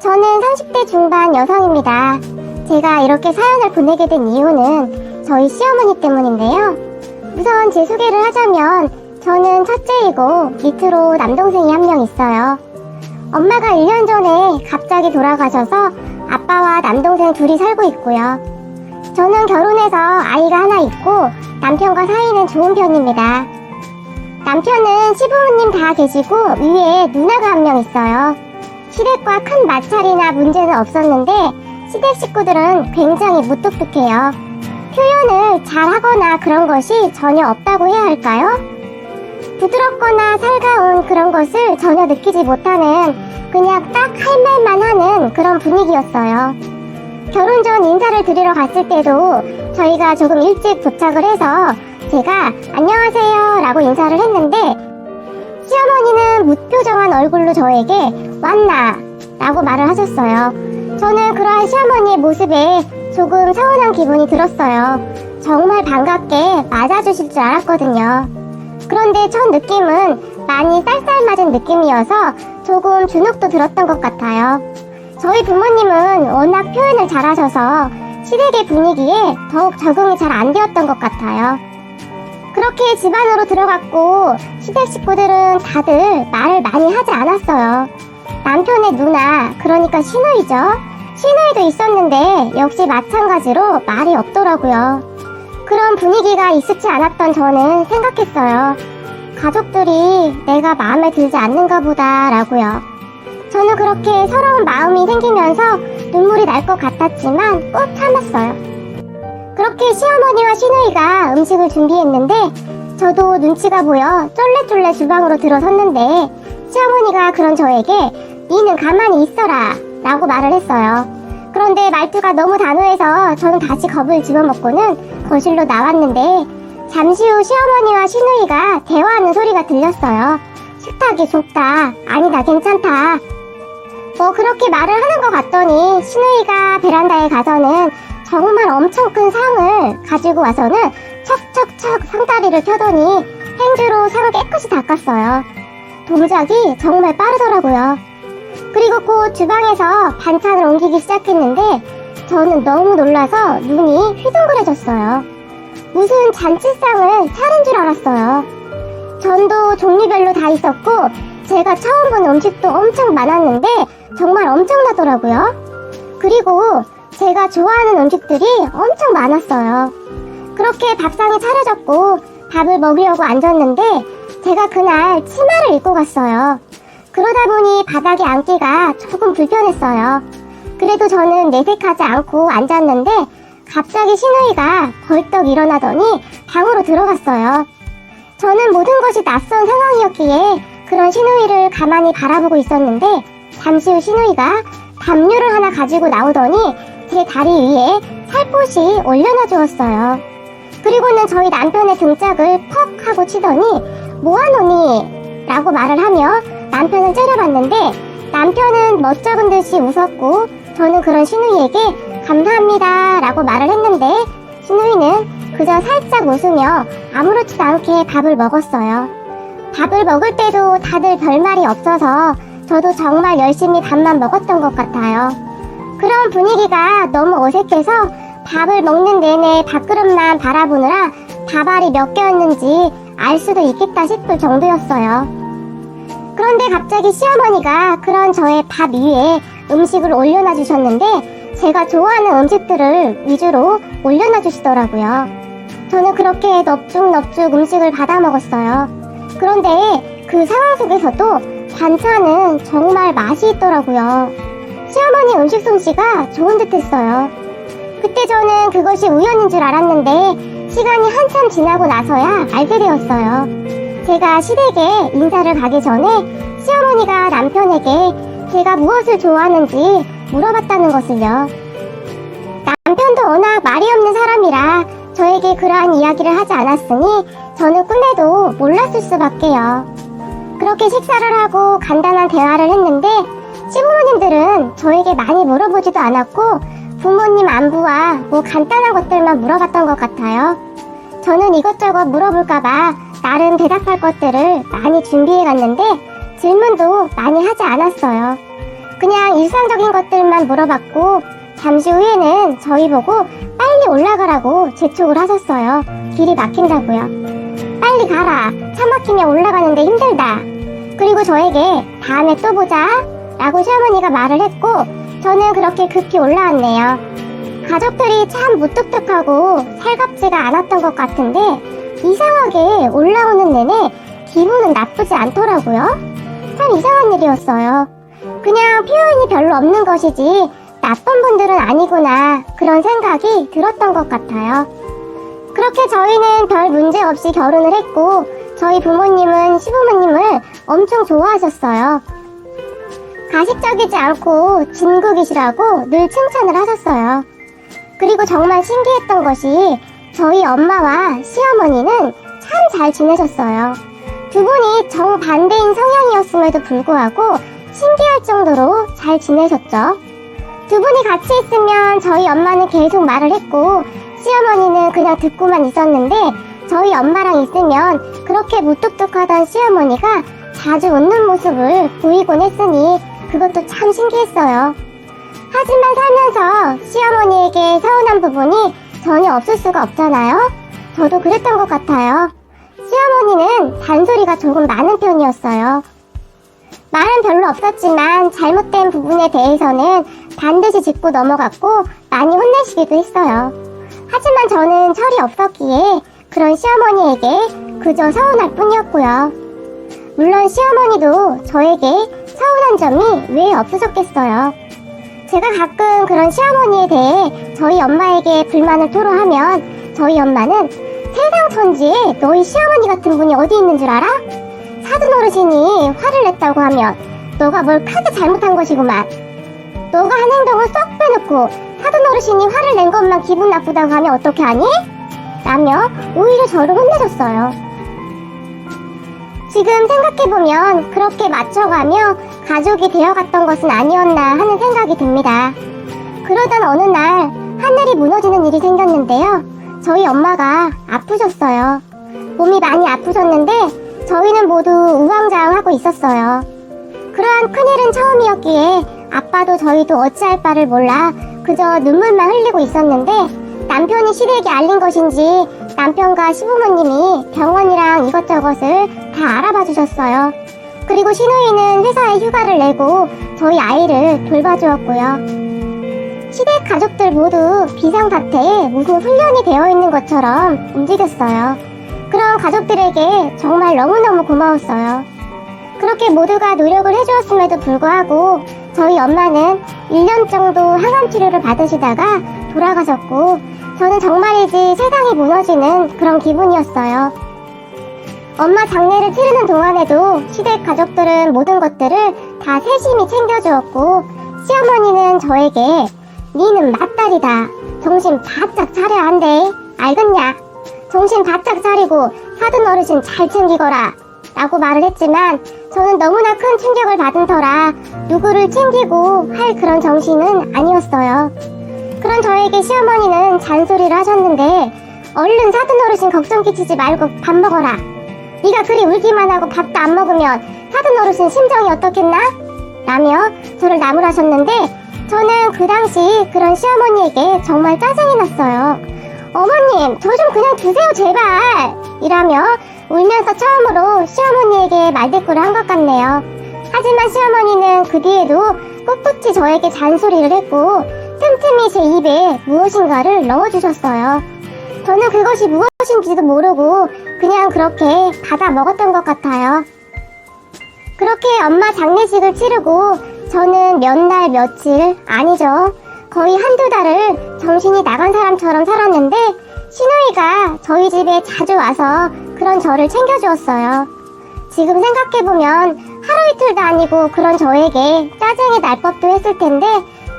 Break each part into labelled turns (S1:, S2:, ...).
S1: 저는 30대 중반 여성입니다. 제가 이렇게 사연을 보내게 된 이유는 저희 시어머니 때문인데요. 우선 제 소개를 하자면 저는 첫째이고 밑으로 남동생이 한 명 있어요. 엄마가 1년 전에 갑자기 돌아가셔서 아빠와 남동생 둘이 살고 있고요. 저는 결혼해서 아이가 하나 있고 남편과 사이는 좋은 편입니다. 남편은 시부모님 다 계시고 위에 누나가 한 명 있어요. 시댁과 큰 마찰이나 문제는 없었는데 시댁 식구들은 굉장히 무뚝뚝해요. 표현을 잘하거나 그런 것이 전혀 없다고 해야 할까요? 부드럽거나 살가운 그런 것을 전혀 느끼지 못하는 그냥 딱 할 말만 하는 그런 분위기였어요. 결혼 전 인사를 드리러 갔을 때도 저희가 조금 일찍 도착을 해서 제가 안녕하세요 라고 인사를 했는데 시어머니는 무표정한 얼굴로 저에게 왔나 라고 말을 하셨어요. 저는 그러한 시어머니의 모습에 조금 서운한 기분이 들었어요. 정말 반갑게 맞아주실 줄 알았거든요. 그런데 첫 느낌은 많이 쌀쌀 맞은 느낌이어서 조금 주눅도 들었던 것 같아요. 저희 부모님은 워낙 표현을 잘하셔서 시댁의 분위기에 더욱 적응이 잘 안 되었던 것 같아요. 그렇게 집 안으로 들어갔고 시댁 식구들은 다들 말을 많이 하지 않았어요. 남편의 누나, 그러니까 시누이죠. 시누이도 있었는데 역시 마찬가지로 말이 없더라고요. 그런 분위기가 익숙치 않았던 저는 생각했어요. 가족들이 내가 마음에 들지 않는가 보다라고요. 저는 그렇게 서러운 마음이 생기면서 눈물이 날 것 같았지만 꼭 참았어요. 그렇게 시어머니와 시누이가 음식을 준비했는데 저도 눈치가 보여 쫄래쫄래 주방으로 들어섰는데 시어머니가 그런 저에게 니는 가만히 있어라 라고 말을 했어요. 그런데 말투가 너무 단호해서 저는 다시 겁을 집어먹고는 거실로 나왔는데 잠시 후 시어머니와 시누이가 대화하는 소리가 들렸어요. 식탁이 좁다. 아니다, 괜찮다. 뭐 그렇게 말을 하는 것 같더니 시누이가 베란다에 가서는 정말 엄청 큰 상을 가지고 와서는 척척척 상다리를 펴더니 행주로 상을 깨끗이 닦았어요. 동작이 정말 빠르더라고요. 그리고 곧 주방에서 반찬을 옮기기 시작했는데 저는 너무 놀라서 눈이 휘둥그레졌어요. 무슨 잔치상을 차린 줄 알았어요. 전도 종류별로 다 있었고 제가 처음 본 음식도 엄청 많았는데 정말 엄청나더라고요. 그리고 제가 좋아하는 음식들이 엄청 많았어요. 그렇게 밥상이 차려졌고 밥을 먹으려고 앉았는데 제가 그날 치마를 입고 갔어요. 그러다 보니 바닥에 앉기가 조금 불편했어요. 그래도 저는 내색하지 않고 앉았는데 갑자기 시누이가 벌떡 일어나더니 방으로 들어갔어요. 저는 모든 것이 낯선 상황이었기에 그런 시누이를 가만히 바라보고 있었는데 잠시 후 시누이가 담요를 하나 가지고 나오더니 제 다리 위에 살포시 올려놔 주었어요. 그리고는 저희 남편의 등짝을 퍽 하고 치더니 뭐하노니? 라고 말을 하며 남편을 째려봤는데 남편은 멋쩍은 듯이 웃었고 저는 그런 시누이에게 감사합니다 라고 말을 했는데 시누이는 그저 살짝 웃으며 아무렇지도 않게 밥을 먹었어요. 밥을 먹을 때도 다들 별말이 없어서 저도 정말 열심히 밥만 먹었던 것 같아요. 그런 분위기가 너무 어색해서 밥을 먹는 내내 밥그릇만 바라보느라 밥알이 몇 개였는지 알 수도 있겠다 싶을 정도였어요. 그런데 갑자기 시어머니가 그런 저의 밥 위에 음식을 올려놔 주셨는데 제가 좋아하는 음식들을 위주로 올려놔 주시더라고요. 저는 그렇게 넙죽넙죽 음식을 받아 먹었어요. 그런데 그 상황 속에서도 반찬은 정말 맛이 있더라고요. 시어머니 음식 솜씨가 좋은 듯 했어요. 그때 저는 그것이 우연인 줄 알았는데 시간이 한참 지나고 나서야 알게 되었어요. 제가 시댁에 인사를 가기 전에 시어머니가 남편에게 제가 무엇을 좋아하는지 물어봤다는 것을요. 남편도 워낙 말이 없는 사람이라 저에게 그러한 이야기를 하지 않았으니 저는 꿈에도 몰랐을 수밖에요. 그렇게 식사를 하고 간단한 대화를 했는데 시부모님들은 저에게 많이 물어보지도 않았고 부모님 안부와 뭐 간단한 것들만 물어봤던 것 같아요. 저는 이것저것 물어볼까봐 나름 대답할 것들을 많이 준비해 갔는데 질문도 많이 하지 않았어요. 그냥 일상적인 것들만 물어봤고 잠시 후에는 저희 보고 빨리 올라가라고 재촉을 하셨어요. 길이 막힌다고요. 빨리 가라. 차 막히면 올라가는데 힘들다. 그리고 저에게 다음에 또 보자. 라고 시어머니가 말을 했고 저는 그렇게 급히 올라왔네요. 가족들이 참 무뚝뚝하고 살갑지가 않았던 것 같은데 이상하게 올라오는 내내 기분은 나쁘지 않더라고요. 참 이상한 일이었어요. 그냥 표현이 별로 없는 것이지 나쁜 분들은 아니구나 그런 생각이 들었던 것 같아요. 그렇게 저희는 별 문제 없이 결혼을 했고 저희 부모님은 시부모님을 엄청 좋아하셨어요. 가식적이지 않고 진국이시라고 늘 칭찬을 하셨어요. 그리고 정말 신기했던 것이 저희 엄마와 시어머니는 참 잘 지내셨어요. 두 분이 정반대인 성향이었음에도 불구하고 신기할 정도로 잘 지내셨죠. 두 분이 같이 있으면 저희 엄마는 계속 말을 했고 시어머니는 그냥 듣고만 있었는데 저희 엄마랑 있으면 그렇게 무뚝뚝하던 시어머니가 자주 웃는 모습을 보이곤 했으니 그것도 참 신기했어요. 하지만 살면서 시어머니에게 서운한 부분이 전혀 없을 수가 없잖아요. 저도 그랬던 것 같아요. 시어머니는 잔소리가 조금 많은 편이었어요. 말은 별로 없었지만 잘못된 부분에 대해서는 반드시 짚고 넘어갔고 많이 혼내시기도 했어요. 하지만 저는 철이 없었기에 그런 시어머니에게 그저 서운할 뿐이었고요. 물론 시어머니도 저에게 서운한 점이 왜 없으셨겠어요. 제가 가끔 그런 시어머니에 대해 저희 엄마에게 불만을 토로하면 저희 엄마는 세상 천지에 너희 시어머니 같은 분이 어디 있는 줄 알아? 사돈 어르신이 화를 냈다고 하면 너가 뭘 크게 잘못한 것이구만. 너가 한 행동을 쏙 빼놓고 사돈 어르신이 화를 낸 것만 기분 나쁘다고 하면 어떻게 하니? 라며 오히려 저를 혼내줬어요. 지금 생각해보면 그렇게 맞춰가며 가족이 되어갔던 것은 아니었나 하는 생각이 듭니다. 그러던 어느 날 하늘이 무너지는 일이 생겼는데요. 저희 엄마가 아프셨어요. 몸이 많이 아프셨는데 저희는 모두 우왕좌왕하고 있었어요. 그러한 큰일은 처음이었기에 아빠도 저희도 어찌할 바를 몰라 그저 눈물만 흘리고 있었는데 남편이 시댁에 알린 것인지 남편과 시부모님이 병원이랑 이것저것을 다 알아봐 주셨어요. 그리고 신우이는 회사에 휴가를 내고 저희 아이를 돌봐주었고요. 시댁 가족들 모두 비상사태에 무슨 훈련이 되어 있는 것처럼 움직였어요. 그런 가족들에게 정말 너무너무 고마웠어요. 그렇게 모두가 노력을 해주었음에도 불구하고 저희 엄마는 1년 정도 항암 치료를 받으시다가 돌아가셨고 저는 정말이지 세상이 무너지는 그런 기분이었어요. 엄마 장례를 치르는 동안에도 시댁 가족들은 모든 것들을 다 세심히 챙겨주었고 시어머니는 저에게 니는 맏딸이다. 정신 바짝 차려야 한대. 알겠냐? 정신 바짝 차리고 사돈 어르신 잘 챙기거라. 라고 말을 했지만 저는 너무나 큰 충격을 받은 터라 누구를 챙기고 할 그런 정신은 아니었어요. 그런 저에게 시어머니는 잔소리를 하셨는데 얼른 사돈 어르신 걱정 끼치지 말고 밥 먹어라. 네가 그리 울기만 하고 밥도 안 먹으면 사돈 어르신 심정이 어떻겠나? 라며 저를 나무라셨는데 저는 그 당시 그런 시어머니에게 정말 짜증이 났어요. 어머님, 저 좀 그냥 두세요, 제발! 이라며 울면서 처음으로 시어머니에게 말대꾸를 한 것 같네요. 하지만 시어머니는 그 뒤에도 꿋꿋이 저에게 잔소리를 했고 틈틈이 제 입에 무엇인가를 넣어주셨어요. 저는 그것이 무엇인지도 모르고 그냥 그렇게 받아 먹었던 것 같아요. 그렇게 엄마 장례식을 치르고 저는 몇 날 며칠 아니죠. 거의 한두 달을 정신이 나간 사람처럼 살았는데 신우이가 저희 집에 자주 와서 그런 저를 챙겨주었어요. 지금 생각해보면 하루 이틀도 아니고 그런 저에게 짜증이 날 법도 했을 텐데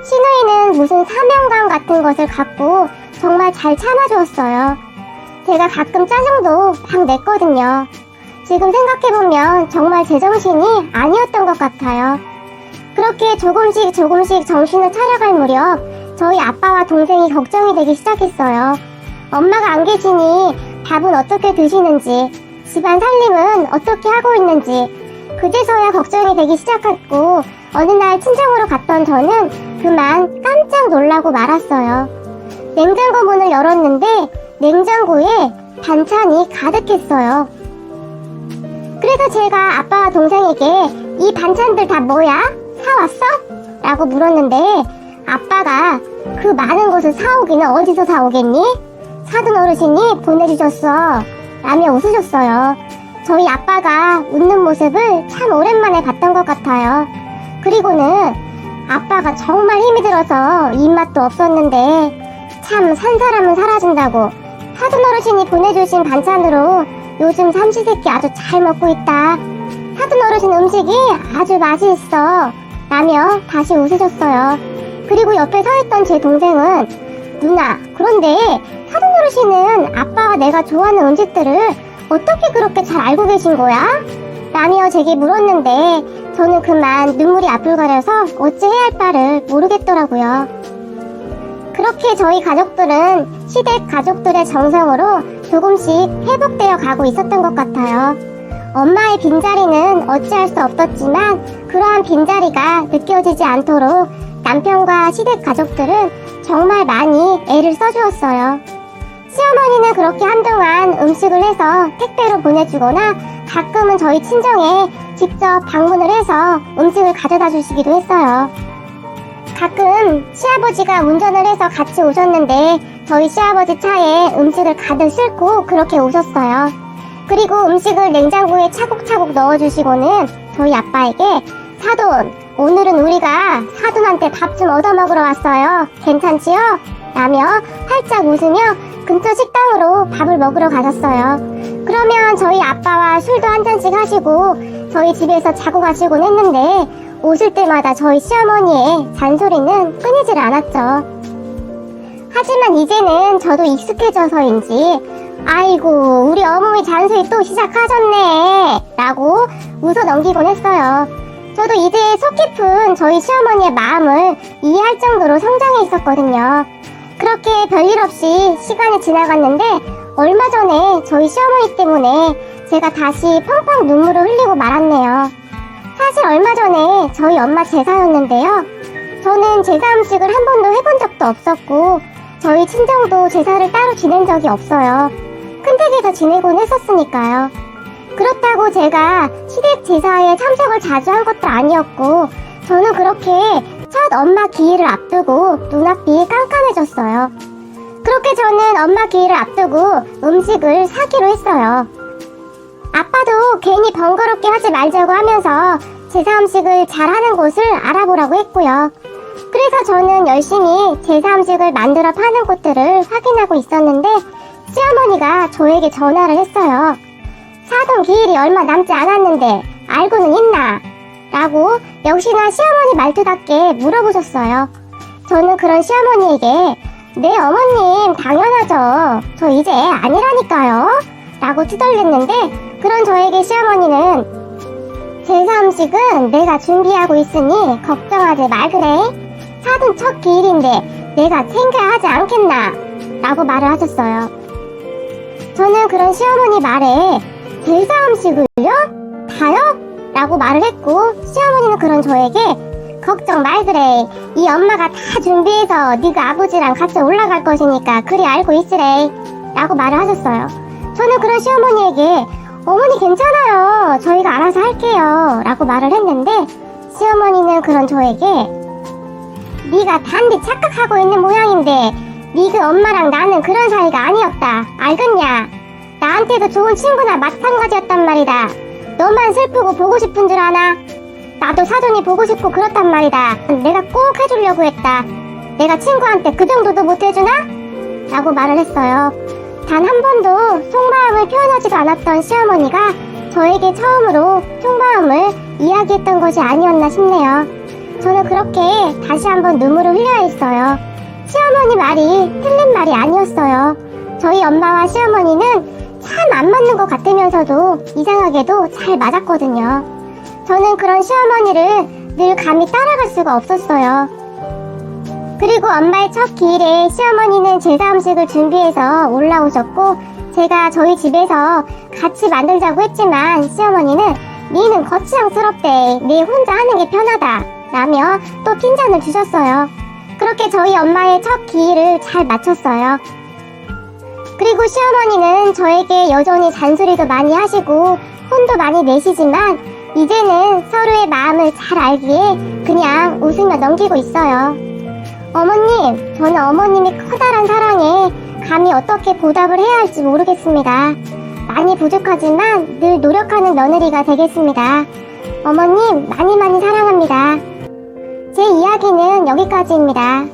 S1: 신우이는 무슨 사명감 같은 것을 갖고 정말 잘 참아주었어요. 제가 가끔 짜증도 막 냈거든요. 지금 생각해보면 정말 제정신이 아니었던 것 같아요. 그렇게 조금씩 조금씩 정신을 차려갈 무렵 저희 아빠와 동생이 걱정이 되기 시작했어요. 엄마가 안 계시니 밥은 어떻게 드시는지, 집안 살림은 어떻게 하고 있는지, 그제서야 걱정이 되기 시작했고, 어느 날 친정으로 갔던 저는 그만 깜짝 놀라고 말았어요. 냉장고 문을 열었는데 냉장고에 반찬이 가득했어요. 그래서 제가 아빠와 동생에게 이 반찬들 다 뭐야? 사왔어? 라고 물었는데 아빠가 그 많은 것을 사오기는 어디서 사오겠니? 사돈 어르신이 보내주셨어. 라며 웃으셨어요. 저희 아빠가 웃는 모습을 참 오랜만에 봤던 것 같아요. 그리고는 아빠가 정말 힘이 들어서 입맛도 없었는데 참 산 사람은 살아준다고 사돈 어르신이 보내주신 반찬으로 요즘 삼시세끼 아주 잘 먹고 있다. 사돈 어르신 음식이 아주 맛이 있어. 라며 다시 웃으셨어요. 그리고 옆에 서 있던 제 동생은 누나, 그런데 사돈 어르신은 아빠와 내가 좋아하는 음식들을 어떻게 그렇게 잘 알고 계신 거야? 라며 제게 물었는데 저는 그만 눈물이 앞을 가려서 어찌 해야 할 바를 모르겠더라고요. 그렇게 저희 가족들은 시댁 가족들의 정성으로 조금씩 회복되어 가고 있었던 것 같아요. 엄마의 빈자리는 어찌할 수 없었지만 그러한 빈자리가 느껴지지 않도록 남편과 시댁 가족들은 정말 많이 애를 써주었어요. 시어머니는 그렇게 한동안 음식을 해서 택배로 보내주거나 가끔은 저희 친정에 직접 방문을 해서 음식을 가져다 주시기도 했어요. 가끔 시아버지가 운전을 해서 같이 오셨는데 저희 시아버지 차에 음식을 가득 싣고 그렇게 오셨어요. 그리고 음식을 냉장고에 차곡차곡 넣어주시고는 저희 아빠에게 사돈, 오늘은 우리가 사돈한테 밥 좀 얻어먹으러 왔어요. 괜찮지요? 라며 활짝 웃으며 근처 식당으로 밥을 먹으러 가셨어요. 그러면 저희 아빠와 술도 한 잔씩 하시고 저희 집에서 자고 가시곤 했는데 오실 때마다 저희 시어머니의 잔소리는 끊이질 않았죠. 하지만 이제는 저도 익숙해져서인지 아이고 우리 어머니 잔소리 또 시작하셨네 라고 웃어 넘기곤 했어요. 저도 이제 속 깊은 저희 시어머니의 마음을 이해할 정도로 성장해 있었거든요. 그렇게 별일 없이 시간이 지나갔는데 얼마 전에 저희 시어머니 때문에 제가 다시 펑펑 눈물을 흘리고 말았네요. 사실 얼마 전에 저희 엄마 제사였는데요. 저는 제사 음식을 한 번도 해본 적도 없었고 저희 친정도 제사를 따로 지낸 적이 없어요. 큰 댁에서 지내곤 했었으니까요. 그렇다고 제가 시댁 제사에 참석을 자주 한 것도 아니었고 저는 그렇게 첫 엄마 기일을 앞두고 눈앞이 깜깜해졌어요. 그렇게 저는 엄마 기일을 앞두고 음식을 사기로 했어요. 아빠도 괜히 번거롭게 하지 말자고 하면서 제사 음식을 잘하는 곳을 알아보라고 했고요. 그래서 저는 열심히 제사 음식을 만들어 파는 곳들을 확인하고 있었는데 시어머니가 저에게 전화를 했어요. 사돈 기일이 얼마 남지 않았는데 알고는 있나? 라고 역시나 시어머니 말투답게 물어보셨어요. 저는 그런 시어머니에게 네 어머님 당연하죠. 저 이제 아니라니까요. 라고 투덜댔는데 그런 저에게 시어머니는 제사 음식은 내가 준비하고 있으니 걱정하지 말 그래. 사돈 첫 기일인데 내가 챙겨야 하지 않겠나? 라고 말을 하셨어요. 저는 그런 시어머니 말에 제사 음식을요? 다요? 라고 말을 했고 시어머니는 그런 저에게 걱정 말 그래 이 엄마가 다 준비해서 네가 아버지랑 같이 올라갈 것이니까 그리 알고 있으래 라고 말을 하셨어요 저는 그런 시어머니에게 어머니 괜찮아요 저희가 알아서 할게요 라고 말을 했는데 시어머니는 그런 저에게 네가 단디 착각하고 있는 모양인데 네그 엄마랑 나는 그런 사이가 아니었다 알겠냐 나한테도 좋은 친구나 마찬가지였단 말이다 너만 슬프고 보고 싶은 줄 아나? 나도 사돈이 보고 싶고 그렇단 말이다. 내가 꼭 해주려고 했다. 내가 친구한테 그 정도도 못 해주나? 라고 말을 했어요. 단 한 번도 속마음을 표현하지도 않았던 시어머니가 저에게 처음으로 속마음을 이야기했던 것이 아니었나 싶네요. 저는 그렇게 다시 한번 눈물을 흘려야 했어요. 시어머니 말이 틀린 말이 아니었어요. 저희 엄마와 시어머니는 참 안 맞는 것 같으면서도 이상하게도 잘 맞았거든요. 저는 그런 시어머니를 늘 감히 따라갈 수가 없었어요. 그리고 엄마의 첫 기일에 시어머니는 제사 음식을 준비해서 올라오셨고 제가 저희 집에서 같이 만들자고 했지만 시어머니는 니는 거추장스럽대. 네 혼자 하는 게 편하다. 라며 또 핀잔을 주셨어요. 그렇게 저희 엄마의 첫 기일을 잘 마쳤어요. 그리고 시어머니는 저에게 여전히 잔소리도 많이 하시고 혼도 많이 내시지만 이제는 서로의 마음을 잘 알기에 그냥 웃으며 넘기고 있어요. 어머님, 저는 어머님이 커다란 사랑에 감히 어떻게 보답을 해야 할지 모르겠습니다. 많이 부족하지만 늘 노력하는 며느리가 되겠습니다. 어머님, 많이 많이 사랑합니다. 제 이야기는 여기까지입니다.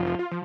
S2: Thank you.